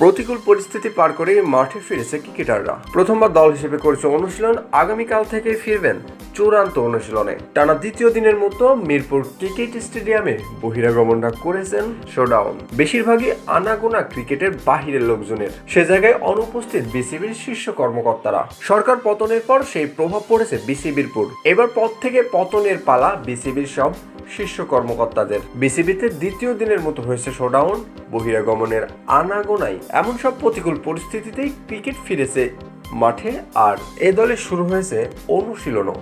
প্রতিকূল পরিস্থিতি পার করে মাঠে ফিরেছে ক্রিকেটাররা। প্রথমবার দল হিসেবে করেছে অনুশীলন, আগামীকাল থেকে ফিরবেন চূড়ান্ত অনুশীলনে। টানা দ্বিতীয় দিনের মতো মিরপুর ক্রিকেট স্টেডিয়ামে বহিরাগমনটা করেছেন শোডাউন। বেশিরভাগই আনাগোনা ক্রিকেটের বাহিরের লোকজনের। সে জায়গায় অনুপস্থিত বিসিবির শীর্ষ কর্মকর্তারা। সরকার পতনের পর সেই প্রভাব পড়েছে বিসিবির পুর এবার পদ থেকে পতনের পালা বিসিবির সব শীর্ষ কর্মকর্তাদের। বিসিবিতে দ্বিতীয় দিনের মতো হয়েছে শোডাউন বহিরাগমনের আনাগোনাই। এমন সব প্রতিকূল পরিস্থিতিতেই ক্রিকেট ফিরেছে মাঠে, আর এ দলে শুরু হয়েছে অনুশীলনও।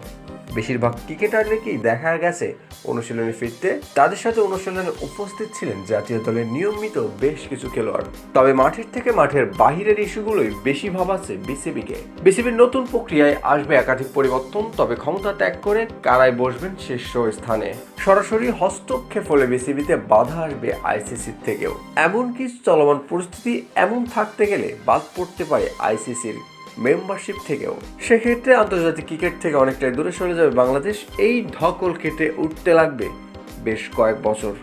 বেশিরভাগ ক্রিকেটারদেরকেই দেখা গেছে অনুশীলনে ফিরতে? তাদের সাথে অনুশীলনে উপস্থিত ছিলেন জাতীয় দলের নিয়মিত বেশ কিছু খেলোয়াড়। তবে মাঠের থেকে মাঠের বাহিরের ইস্যুগুলোই বেশি ভাবাচ্ছে বিসিবিকে। বিসিবির নতুন প্রক্রিয়ায় আসবে একাধিক পরিবর্তন, তবে ক্ষমতা ত্যাগ করে কারায় বসবেন শীর্ষ স্থানে। সরাসরি হস্তক্ষেপ হলে বিসিবিতে বাধা আসবে আইসিসির থেকেও। এমনকি চলমান পরিস্থিতি এমন থাকতে গেলে বাদ পড়তে পারে আইসিসির মেম্বারশিপ থেকেও। সেক্ষেত্রে আন্তর্জাতিক ক্রিকেট থেকে অনেকটাই দূরে সরে যাবে বাংলাদেশ। এই ধকল কেটে উঠতে লাগবে বেশ কয়েক বছর।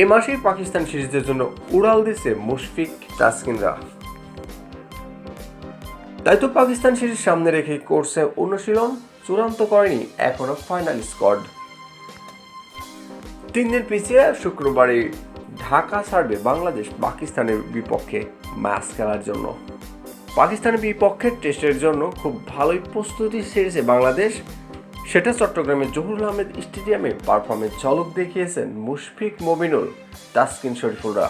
এ মাসেই পাকিস্তান সিরিজের জন্য উড়াল দিছে মুশফিক তাসকিনরা। তাই তো পাকিস্তান সিরিজ সামনে রেখে করছে অনুশীলন, চূড়ান্ত করেনি এখনও ফাইনাল স্কোয়াড তিন দিন পিছিয়ে শুক্রবারই ঢাকা ছাড়বে বাংলাদেশ পাকিস্তানের বিপক্ষে ম্যাচ খেলার জন্য। পাকিস্তানের বিপক্ষে টেস্টের জন্য খুব ভালোই প্রস্তুতি সেরেছে বাংলাদেশ। সেটা চট্টগ্রামের জহুরুল আহমেদ স্টেডিয়ামে পারফরমেন্স ঝলক দেখিয়েছেন মুশফিক মবিনুল তাসকিন শরীফুলরা।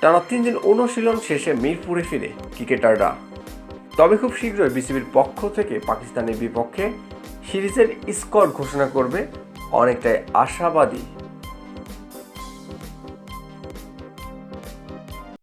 টানা তিন দিন অনুশীলন শেষে মিরপুরে ফিরে ক্রিকেটাররা। তবে খুব শীঘ্রই বিসিবির পক্ষ থেকে পাকিস্তানের বিপক্ষে সিরিজের স্কোর ঘোষণা করবে অনেকটাই আশাবাদী